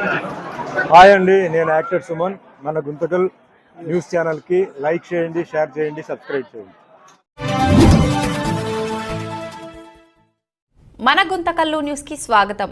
Hi అండి నేను actor Suman. మన గుంతకల్ న్యూస్ ఛానల్కి లైక్ చేయండి షేర్ చేయండి సబ్స్క్రైబ్ చేయండి. మన గుంతకల్లు న్యూస్కి స్వాగతం.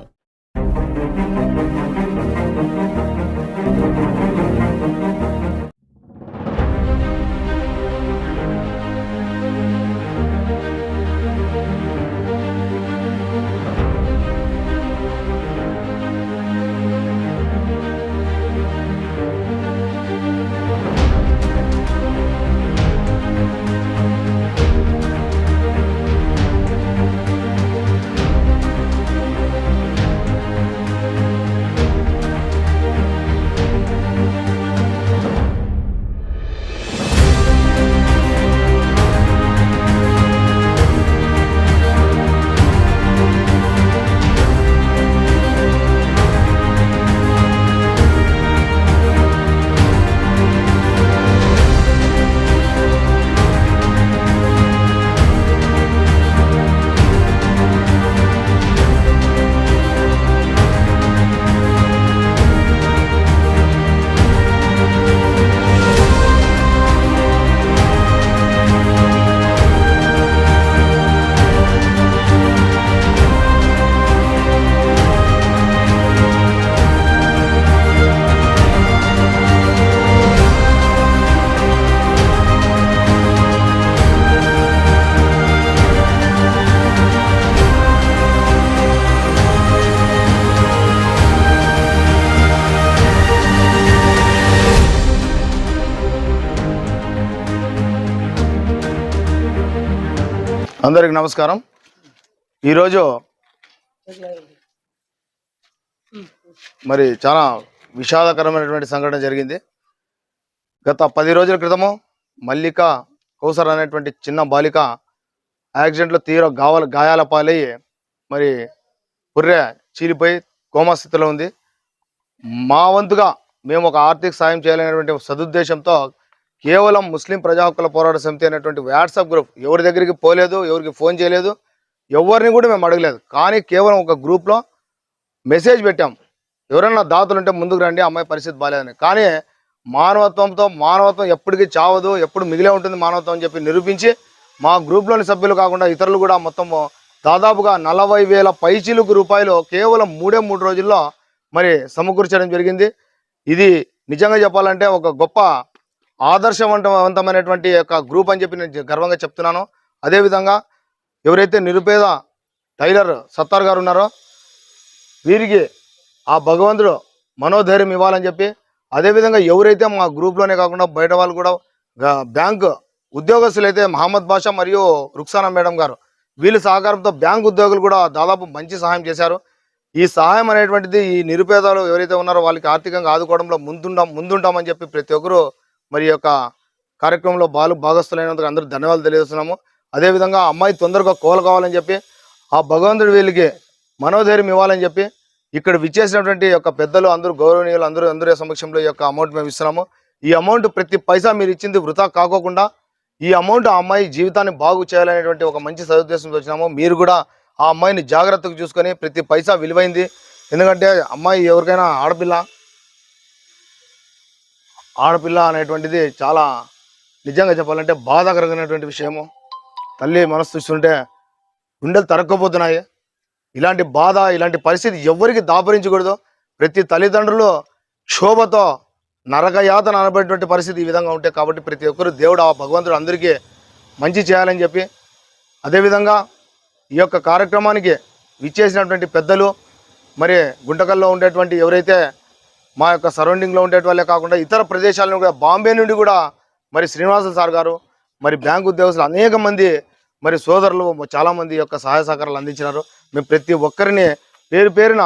అందరికి నమస్కారం. ఈరోజు మరి చాలా విషాదకరమైనటువంటి సంఘటన జరిగింది. గత పది రోజుల క్రితము మల్లిక కౌసర్ అనేటువంటి చిన్న బాలిక యాక్సిడెంట్లో తీవ్ర గావాల గాయాల పాలయ్యి మరి పుర్రె చీలిపోయి కోమా స్థితిలో ఉంది. మా వంతుగా మేము ఒక ఆర్థిక సాయం చేయాలనేటువంటి సదుద్దేశంతో కేవలం ముస్లిం ప్రజా హక్కుల పోరాట సమితి అనేటువంటి వాట్సాప్ గ్రూప్ ఎవరి దగ్గరికి పోలేదు ఎవరికి ఫోన్ చేయలేదు ఎవరిని కూడా మేము అడగలేదు. కానీ కేవలం ఒక గ్రూప్లో మెసేజ్ పెట్టాం. ఎవరైనా దాతలు ఉంటే ముందుకు రండి అమ్మాయి పరిస్థితి బాగాలేదని కానీ మానవత్వంతో మానవత్వం ఎప్పటికీ చావదు ఎప్పుడు మిగిలే ఉంటుంది మానవత్వం అని చెప్పి నిరూపించి మా గ్రూప్లోని సభ్యులు కాకుండా ఇతరులు కూడా మొత్తం దాదాపుగా నలభై వేల పైచిలుకు రూపాయలు కేవలం మూడే మూడు రోజుల్లో మరి సమకూర్చడం జరిగింది. ఇది నిజంగా చెప్పాలంటే ఒక గొప్ప ఆదర్శవంతమైనటువంటి యొక్క గ్రూప్ అని చెప్పి నేను గర్వంగా చెప్తున్నాను. అదేవిధంగా ఎవరైతే నిరుపేద టైలర్ సత్తార్ గారు ఉన్నారో వీరికి ఆ భగవంతుడు మనోధైర్యం ఇవ్వాలని చెప్పి అదేవిధంగా ఎవరైతే మా గ్రూప్లోనే కాకుండా బయట వాళ్ళు కూడా బ్యాంక్ ఉద్యోగస్తులు అయితే మహమ్మద్ బాషా మరియు రుక్సానా మేడం గారు వీళ్ళ సహకారంతో బ్యాంక్ ఉద్యోగులు కూడా దాదాపు మంచి సహాయం చేశారు. ఈ సహాయం అనేటువంటిది ఈ నిరుపేదలు ఎవరైతే ఉన్నారో వాళ్ళకి ఆర్థికంగా ఆదుకోవడంలో ముందుంటాం ముందుంటామని చెప్పి ప్రతి ఒక్కరూ మరి యొక్క కార్యక్రమంలో బాలు భాగస్థులైనందుకు అందరూ ధన్యవాదాలు తెలియజేస్తున్నాము. అదేవిధంగా అమ్మాయి తొందరగా కోలు కావాలని చెప్పి ఆ భగవంతుడు వీళ్ళకి మనోధైర్యం ఇవ్వాలని చెప్పి ఇక్కడ విచ్చేసినటువంటి యొక్క పెద్దలు అందరూ గౌరవనీయులు అందరూ అందరి సమక్షంలో ఈ యొక్క అమౌంట్ మేము ఇస్తున్నాము. ఈ అమౌంట్ ప్రతి పైసా మీరు ఇచ్చింది వృధా కాకోకుండా ఈ అమౌంట్ ఆ అమ్మాయి జీవితాన్ని బాగు చేయాలనేటువంటి ఒక మంచి సదుద్దేశంతో వచ్చినాము. మీరు కూడా ఆ అమ్మాయిని జాగ్రత్తగా చూసుకొని ప్రతి పైసా విలువైంది. ఎందుకంటే అమ్మాయి ఎవరికైనా ఆడపిల్ల ఆడపిల్ల అనేటువంటిది చాలా నిజంగా చెప్పాలంటే బాధాకరమైనటువంటి విషయము. తల్లి మనసు చూస్తుంటే గుండెలు తరక్కపోతున్నాయి. ఇలాంటి బాధ ఇలాంటి పరిస్థితి ఎవరికి దాపరించకూడదు. ప్రతి తల్లిదండ్రులు క్షోభతో నరకయాతన అనబడేటువంటి పరిస్థితి ఈ విధంగా ఉంటాయి కాబట్టి ప్రతి ఒక్కరు దేవుడు ఆ భగవంతుడు అందరికీ మంచి చేయాలని చెప్పి అదేవిధంగా ఈ యొక్క కార్యక్రమానికి విచ్చేసినటువంటి పెద్దలు మరి గుంటకల్లో ఉండేటువంటి ఎవరైతే మా యొక్క సరౌండింగ్లో ఉండేవాళ్ళే కాకుండా ఇతర ప్రదేశాల కూడా బాంబే నుండి కూడా మరి శ్రీనివాసులు సార్ గారు మరి బ్యాంక్ ఉద్యోగస్తులు అనేక మంది మరి సోదరులు చాలామంది యొక్క సహాయ సహకారాలు అందించినారు. మేము ప్రతి ఒక్కరిని పేరు పేరున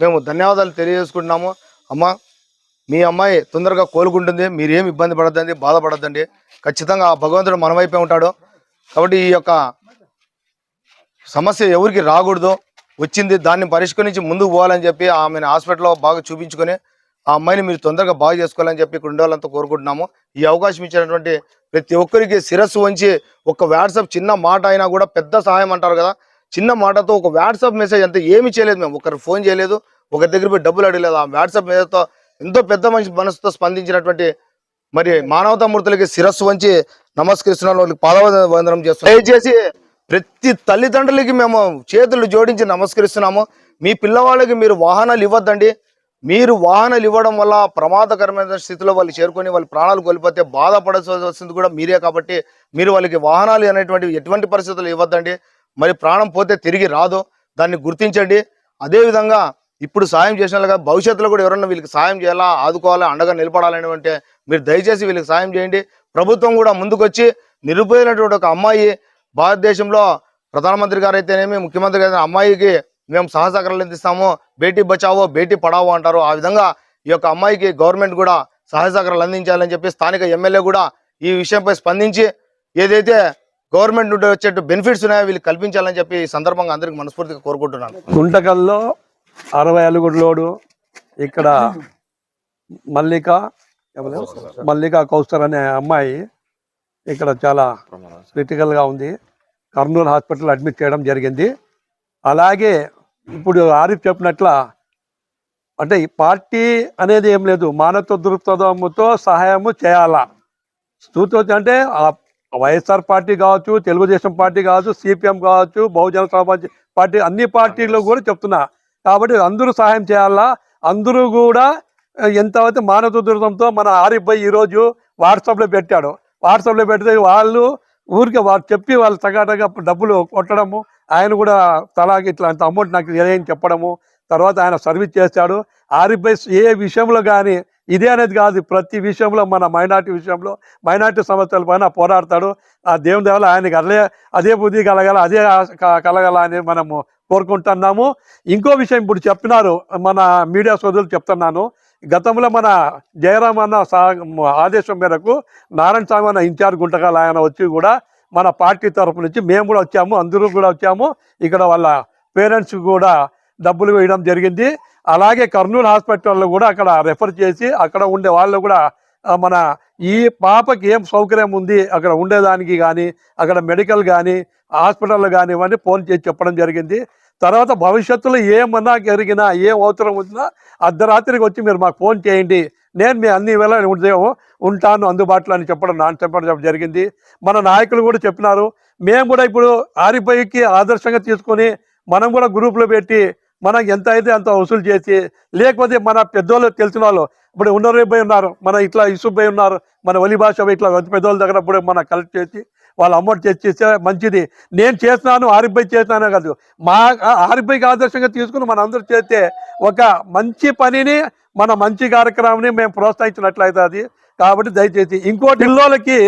మేము ధన్యవాదాలు తెలియజేసుకుంటున్నాము. అమ్మ మీ అమ్మాయి తొందరగా కోలుకుంటుంది మీరేం ఇబ్బంది పడద్దండి బాధపడద్దండి. ఖచ్చితంగా ఆ భగవంతుడు మన వైపే ఉంటాడు. కాబట్టి ఈ యొక్క సమస్య ఎవరికి రాకూడదు వచ్చింది దాన్ని పరిష్కరించి ముందుకు పోవాలని చెప్పి ఆమెను హాస్పిటల్లో బాగా చూపించుకొని ఆ అమ్మాయిని మీరు తొందరగా బాగా చేసుకోవాలని చెప్పి ఇక్కడ ఉండాలంతా కోరుకుంటున్నాము. ఈ అవకాశం ఇచ్చినటువంటి ప్రతి ఒక్కరికి శిరస్సు వంచి ఒక వాట్సాప్ చిన్న మాట అయినా కూడా పెద్ద సహాయం అంటారు కదా. చిన్న మాటతో ఒక వాట్సాప్ మెసేజ్ అంతా ఏమి చేయలేదు మేము. ఒకరు ఫోన్ చేయలేదు ఒక దగ్గర పోయి డబ్బులు అడగలేదు. ఆ వాట్సాప్ మెసేజ్తో ఎంతో పెద్ద మనిషి మనసుతో స్పందించినటువంటి మరి మానవతా మూర్తులకి శిరస్సు వంచి నమస్కరిస్తున్నాను. వాళ్ళకి పాదవందనం చేస్తున్నాం దయచేసి ప్రతి తల్లిదండ్రులకి మేము చేతులు జోడించి నమస్కరిస్తున్నాము. మీ పిల్లవాళ్ళకి మీరు వాహనాలు ఇవ్వద్దండి. మీరు వాహనాలు ఇవ్వడం వల్ల ప్రమాదకరమైన స్థితిలో వాళ్ళు చేరుకొని వాళ్ళ ప్రాణాలు కోల్పోతే బాధపడాల్సి వస్తుంది కూడా మీరే కాబట్టి మీరు వాళ్ళకి వాహనాలు అనేటువంటివి ఎటువంటి పరిస్థితులు ఇవ్వద్దండి. మరి ప్రాణం పోతే తిరిగి రాదు. దాన్ని గుర్తించండి. అదేవిధంగా ఇప్పుడు సాయం చేసినట్లుగా భవిష్యత్తులో కూడా ఎవరన్నా వీళ్ళకి సాయం చేయాలా ఆదుకోవాలా అండగా నిలబడాలని మీరు దయచేసి వీళ్ళకి సాయం చేయండి. ప్రభుత్వం కూడా ముందుకొచ్చి నిరుపేదైనటువంటి ఒక అమ్మాయి భారతదేశంలో ప్రధానమంత్రి గారు అయితేనేమి ముఖ్యమంత్రి గారు అమ్మాయికి మేము సహసహకారాలు అందిస్తాము బేటీ బచావో బేటీ పడావో అంటారు. ఆ విధంగా ఈ యొక్క అమ్మాయికి గవర్నమెంట్ కూడా సహాయ సహకారాలు అందించాలని చెప్పి స్థానిక ఎమ్మెల్యే కూడా ఈ విషయంపై స్పందించి ఏదైతే గవర్నమెంట్ నుండి వచ్చే బెనిఫిట్స్ ఉన్నాయో వీళ్ళకి కల్పించాలని చెప్పి ఈ సందర్భంగా అందరికి మనస్ఫూర్తిగా కోరుకుంటున్నాను. గుంటకల్లో అరవై అలుగుడు లోడు ఇక్కడ మల్లిక? మల్లిక కౌస్తర్ అనే అమ్మాయి ఇక్కడ చాలా క్రిటికల్గా ఉంది. కర్నూలు హాస్పిటల్ అడ్మిట్ చేయడం జరిగింది. అలాగే ఇప్పుడు ఆరిఫ్ చెప్పినట్ల అంటే ఈ పార్టీ అనేది ఏం లేదు. మానవత్వ దృక్పథంతో సహాయము చేయాలా? స్థూతి అంటే వైఎస్ఆర్ పార్టీ కావచ్చు తెలుగుదేశం పార్టీ కావచ్చు సిపిఎం కావచ్చు బహుజన సమాజ్ పార్టీ అన్ని పార్టీలు కూడా చెప్తున్నా. కాబట్టి అందరూ సహాయం చేయాలా? అందరూ కూడా ఎంతవైతే మానవ దృఢంతో మన ఆరిఫ్ భాయ్ ఈరోజు వాట్సాప్లో పెట్టాడు. వాట్సాప్లో పెడితే వాళ్ళు ఊరికే వాళ్ళు చెప్పి వాళ్ళు తగాటగా డబ్బులు కొట్టడము ఆయన కూడా తలాకి ఇట్లా అంత అమౌంట్ నాకు తెలియని చెప్పడము. తర్వాత ఆయన సర్వీస్ చేశాడు ఆరిఫ్ ఏ విషయంలో కానీ ఇదే అనేది కాదు. ప్రతి విషయంలో మన మైనార్టీ విషయంలో మైనార్టీ సమస్యల పైన పోరాడతాడు. ఆ దేవుని దేవాల ఆయనకి అదే అదే బుద్ధి కలగాల అదే కలగాల అని మనము కోరుకుంటున్నాము. ఇంకో విషయం ఇప్పుడు చెప్పినారు. మన మీడియా సోదరులు చెప్తున్నాను. గతంలో మన జయరామన్న సా ఆదేశం మేరకు నారాయణ స్వామి అన్న ఇన్ఛార్జ్ గుంటకాల ఆయన వచ్చి కూడా మన పార్టీ తరపు నుంచి మేము కూడా వచ్చాము అందరూ కూడా వచ్చాము. ఇక్కడ వాళ్ళ పేరెంట్స్ కూడా డబ్బులు వేయడం జరిగింది. అలాగే కర్నూలు హాస్పిటల్లో కూడా అక్కడ రెఫర్ చేసి అక్కడ ఉండే వాళ్ళు కూడా మన ఈ పాపకి ఏం సౌకర్యం ఉంది అక్కడ ఉండేదానికి కానీ అక్కడ మెడికల్ కానీ హాస్పిటల్ కానివ్వండి ఫోన్ చేసి చెప్పడం జరిగింది. తర్వాత భవిష్యత్తులో ఏమన్నా జరిగినా ఏం అవసరం వచ్చినా అర్ధరాత్రికి వచ్చి మీరు మాకు ఫోన్ చేయండి. నేను మీ అన్ని వేళ ఉదయం ఉంటాను అందుబాటులో అని చెప్పడం నాన్న చెప్పడం జరిగింది. మన నాయకులు కూడా చెప్పినారు. మేము కూడా ఇప్పుడు ఆరిపోయికి ఆదర్శంగా తీసుకొని మనం కూడా గ్రూప్లో పెట్టి మనం ఎంత అయితే అంత వసూలు చేసి లేకపోతే మన పెద్దోళ్ళు తెలిసిన వాళ్ళు ఇప్పుడు ఉన్నరూపై ఉన్నారు. మన ఇట్లా ఇసుబ్బై ఉన్నారు. మన ఒలి భాష ఇట్లా పెద్దోళ్ళ దగ్గర ఇప్పుడు మనం కలెక్ట్ చేసి వాళ్ళ అమౌంట్ తెచ్చిస్తే మంచిది. నేను చేసినాను ఆరిఫ్బై చేస్తున్నాను కాదు. మా ఆరిఫ్బైకి ఆదర్శంగా తీసుకుని మన అందరూ చేస్తే ఒక మంచి పనిని మన మంచి కార్యక్రమాన్ని మేము ప్రోత్సహించినట్లయితే అది కాబట్టి దయచేసి ఇంకోటి పిల్లలకి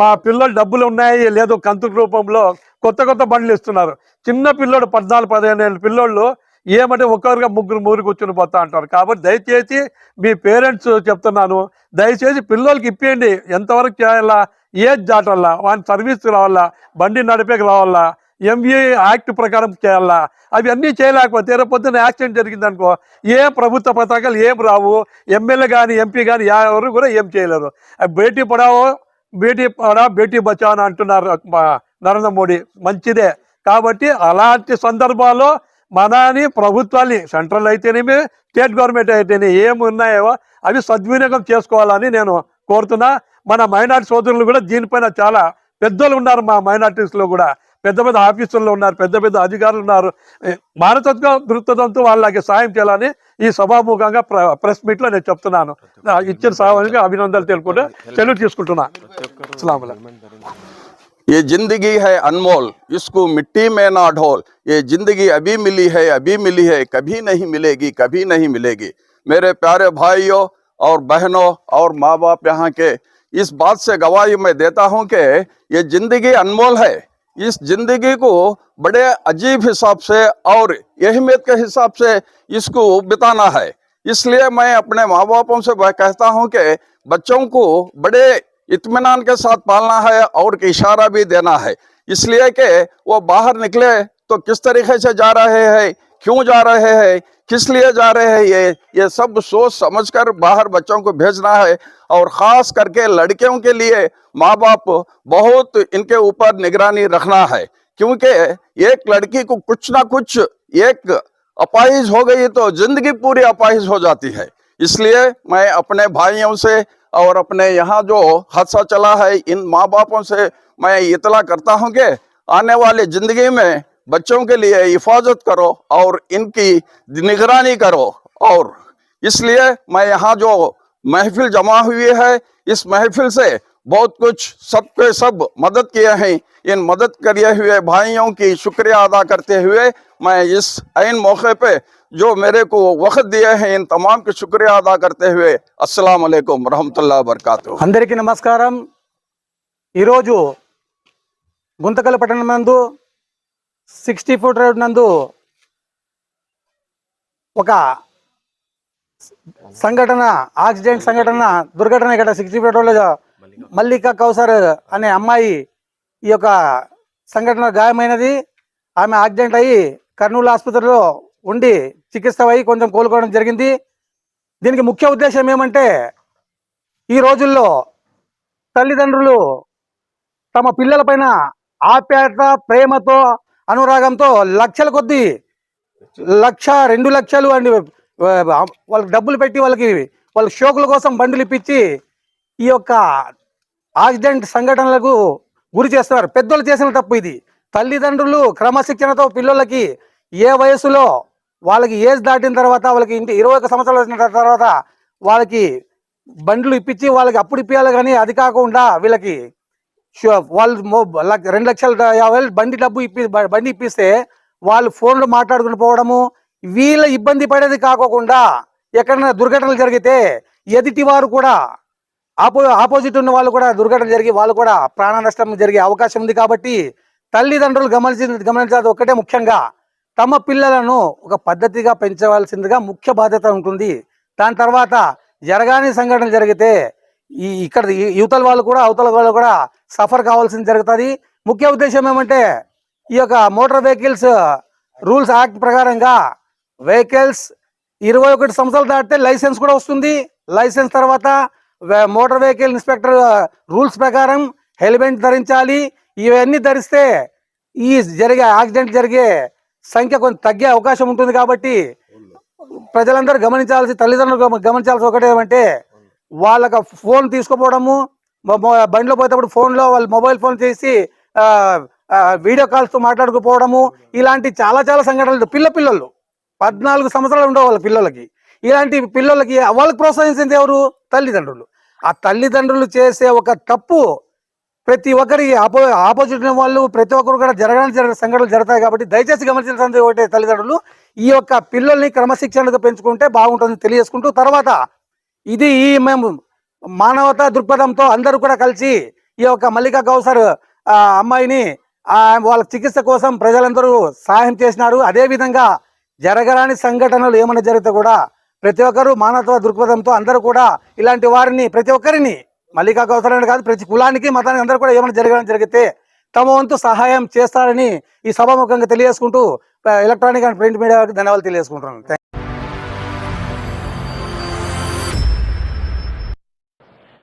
మా పిల్లలు డబ్బులు ఉన్నాయి లేదో కంతు రూపంలో కొత్త కొత్త బండ్లు ఇస్తున్నారు. చిన్న పిల్లోడు పద్నాలుగు పదిహేను ఏళ్ళ పిల్లోళ్ళు ఏమంటే ఒక్కరుగా ముగ్గురు ముగ్గురు కూర్చుని పోతా అంటారు. కాబట్టి దయచేసి మీ పేరెంట్స్ చెప్తున్నాను దయచేసి పిల్లలకి ఇప్పేయండి. ఎంతవరకు చేయాలా ఏజ్ దాటాలా వాని సర్వీస్కి రావాలా బండి నడిపేకి రావాలా ఎంబీఏ యాక్ట్ ప్రకారం చేయాలా అవి అన్నీ చేయలేకపోతే రేపు పొద్దున్న యాక్సిడెంట్ జరిగిందనుకో ఏ ప్రభుత్వ పథకాలు ఏం రావు ఎమ్మెల్యే కానీ ఎంపీ కానీ ఎవరు కూడా ఏం చేయలేరు. బేటీ పడావో బేటీ పడా బేటీ బచావో అని అంటున్నారు నరేంద్ర మోడీ. మంచిదే. కాబట్టి అలాంటి సందర్భాల్లో మనని ప్రభుత్వాన్ని సెంట్రల్ అయితేనేమి స్టేట్ గవర్నమెంట్ అయితేనే ఏమి ఉన్నాయో అవి సద్వినియోగం చేసుకోవాలని నేను కోరుతున్నా. మన మైనార్టీ సోదరులు కూడా దీనిపైన చాలా పెద్దలు ఉన్నారు మా మైనార్టీస్లో కూడా పెద్ద పెద్ద ఆఫీసుల్లో ఉన్నారు పెద్ద పెద్ద అధికారులు ఉన్నారు ఏ, మానవత్వ దృక్పథంతో వాళ్ళకి సాయం చేయాలని ఈ సభాముఖంగా ప్ర ప్రెస్ మీట్లో నేను చెప్తున్నాను నా ఇచ్చిన సహాయానికి అభినందనలు తెలుపుకుంటూ సెలవు తీసుకుంటున్నా అస్సలాము అలైకుం. ये जिंदगी है अनमोल इसको मिट्टी में ना ढोल ये जिंदगी अभी मिली है अभी मिली है कभी नहीं मिलेगी कभी नहीं मिलेगी मेरे प्यारे भाइयों और बहनों और माँ बाप यहाँ के इस बात से गवाही मैं देता हूँ कि ये ज़िंदगी अनमोल है। इस ज़िंदगी को बड़े अजीब हिसाब से और अहमियत के हिसाब से इसको बिताना है। इसलिए मैं अपने माँ बापों से कहता हूँ कि बच्चों को बड़े इतमान के साथ पालना है और इशारा भी देना है। इसलिए कि वो बाहर निकले तो किस तरीके से जा रहे हैं क्यों जा रहे हैं? किस लिए जा रहे हैं ये? ये सब सोच समझकर बाहर बच्चों को भेजना है और खास करके लड़कियों के लिए माँ बाप बहुत इनके ऊपर निगरानी रखना है। क्योंकि एक लड़की को कुछ ना कुछ एक अपाहिज हो गई तो ज़िंदगी पूरी अपाहिज हो जाती है। इसलिए मैं अपने भाइयों से और अपने यहाँ जो हादसा चला है, इन माँ बापों से मैं इतला करता हूँ कि आने वाली ज़िंदगी में बच्चों के लिए हिफाजत करो और इनकी निगरानी करो और इसलिए मैं यहाँ जो महफिल जमा हुई है इस महफिल से बहुत कुछ सबके सब मदद किए हैं इन मदद किए हुए भाइयों की शुक्रिया अदा करते हुए मैं इस ऐन मौके पे जो मेरे को वक्त दिए हैं इन तमाम की शुक्रिया अदा करते हुए अस्सलाम वालेकुम रहमतुल्लाह वबरकातुहू అందరికీ నమస్కారం ఈరోజు గుంతకల్ పట్టణం నందు సిక్స్టీ ఫుట్ రోడ్ నందు ఒక సంఘటన యాక్సిడెంట్ సంఘటన దుర్ఘటన ఇక్కడ సిక్స్టీ ఫుట్ రోడ్లో మల్లిక. కౌసర్ అనే అమ్మాయి ఈ యొక్క సంఘటన గాయమైనది. ఆమె యాక్సిడెంట్ అయ్యి కర్నూలు ఆసుపత్రిలో ఉండి చికిత్స అయ్యి కొంచెం కోలుకోవడం జరిగింది. దీనికి ముఖ్య ఉద్దేశం ఏమంటే ఈ రోజుల్లో తల్లిదండ్రులు తమ పిల్లలపైన ఆప్యాయత ప్రేమతో అనురాగంతో లక్షల కొద్దీ లక్ష రెండు లక్షలు అండి వాళ్ళకి డబ్బులు పెట్టి వాళ్ళకి వాళ్ళ షోకుల కోసం బండ్లు ఇప్పించి ఈ యొక్క యాక్సిడెంట్ సంఘటనలకు గురి చేస్తున్నారు. పెద్దోళ్ళు చేసిన తప్పు ఇది. తల్లిదండ్రులు క్రమశిక్షణతో పిల్లలకి ఏ వయసులో వాళ్ళకి ఏజ్ దాటిన తర్వాత వాళ్ళకి ఇంటి ఇరవై ఒక సంవత్సరాలు వచ్చిన తర్వాత వాళ్ళకి బండ్లు ఇప్పించి వాళ్ళకి అప్పుడు ఇప్పించాలి కానీ అది కాకుండా వీళ్ళకి వాళ్ళు రెండు లక్షల యాభై వేలు బండి డబ్బు ఇప్పి బండి ఇప్పిస్తే వాళ్ళు ఫోన్లు మాట్లాడుకుని పోవడము వీళ్ళ ఇబ్బంది పడేది కాకోకుండా ఎక్కడైనా దుర్ఘటనలు జరిగితే ఎదుటి వారు కూడా ఆపో ఆపోజిట్ ఉన్న వాళ్ళు కూడా దుర్ఘటన జరిగి వాళ్ళు కూడా ప్రాణ నష్టం జరిగే అవకాశం ఉంది కాబట్టి తల్లిదండ్రులు గమనించి గమనించాల్సి ఒక్కటే ముఖ్యంగా తమ పిల్లలను ఒక పద్ధతిగా పెంచవలసిందిగా ముఖ్య బాధ్యత ఉంటుంది. దాని తర్వాత జరగాని సంఘటన జరిగితే ఈ ఇక్కడ యువతల వాళ్ళు కూడా అవతల వాళ్ళు కూడా సఫర్ కావాల్సింది జరుగుతుంది. ముఖ్య ఉద్దేశం ఏమంటే ఈ యొక్క మోటార్ వెహికల్స్ రూల్స్ యాక్ట్ ప్రకారంగా వెహికల్స్ ఇరవై ఒకటి సంవత్సరాలు దాటితే లైసెన్స్ కూడా వస్తుంది. లైసెన్స్ తర్వాత మోటార్ వెహికల్ ఇన్స్పెక్టర్ రూల్స్ ప్రకారం హెల్మెట్ ధరించాలి. ఇవన్నీ ధరిస్తే ఈ జరిగే యాక్సిడెంట్ జరిగే సంఖ్య కొంచెం తగ్గే అవకాశం ఉంటుంది కాబట్టి ప్రజలందరూ గమనించాల్సి తల్లిదండ్రులు గమనించాల్సి ఒకటి ఏమంటే వాళ్ళకి ఫోన్ తీసుకుపోవడము బండిలో పోయేటప్పుడు ఫోన్లో వాళ్ళు మొబైల్ ఫోన్ చేసి వీడియో కాల్స్తో మాట్లాడుకుపోవడము ఇలాంటి చాలా చాలా సంఘటనలు పిల్ల పిల్లలు. పద్నాలుగు సంవత్సరాలు ఉండవు వాళ్ళ పిల్లలకి. ఇలాంటి పిల్లలకి వాళ్ళకి ప్రోత్సహించింది ఎవరు? తల్లిదండ్రులు. ఆ తల్లిదండ్రులు చేసే ఒక తప్పు ప్రతి ఒక్కరి ఆపో ఆపోజిట్ వాళ్ళు ప్రతి ఒక్కరు కూడా జరగడానికి జరిగిన సంఘటనలు జరుగుతాయి కాబట్టి దయచేసి గమనించాల్సింది ఒకటే తల్లిదండ్రులు ఈ యొక్క పిల్లల్ని క్రమశిక్షణగా పెంచుకుంటే బాగుంటుంది తెలియజేసుకుంటూ తర్వాత ఇది ఈ మేము మానవతా దృక్పథంతో అందరూ కూడా కలిసి ఈ యొక్క మల్లికా కౌసర్ అమ్మాయిని వాళ్ళ చికిత్స కోసం ప్రజలందరూ సహాయం చేసినారు. అదేవిధంగా జరగరాని సంఘటనలు ఏమైనా జరిగితే కూడా ప్రతి ఒక్కరూ మానవతా దృక్పథంతో అందరూ కూడా ఇలాంటి వారిని ప్రతి ఒక్కరిని మల్లికా కౌసర్ అని కాదు ప్రతి కులానికి మతానికి అందరూ కూడా ఏమైనా జరగడం జరిగితే తమ వంతు సహాయం చేస్తారని ఈ సభాముఖంగా తెలియజేసుకుంటూ ఎలక్ట్రానిక్ అండ్ ప్రింట్ మీడియాకి ధన్యవాదాలు తెలియజేసుకుంటున్నాను.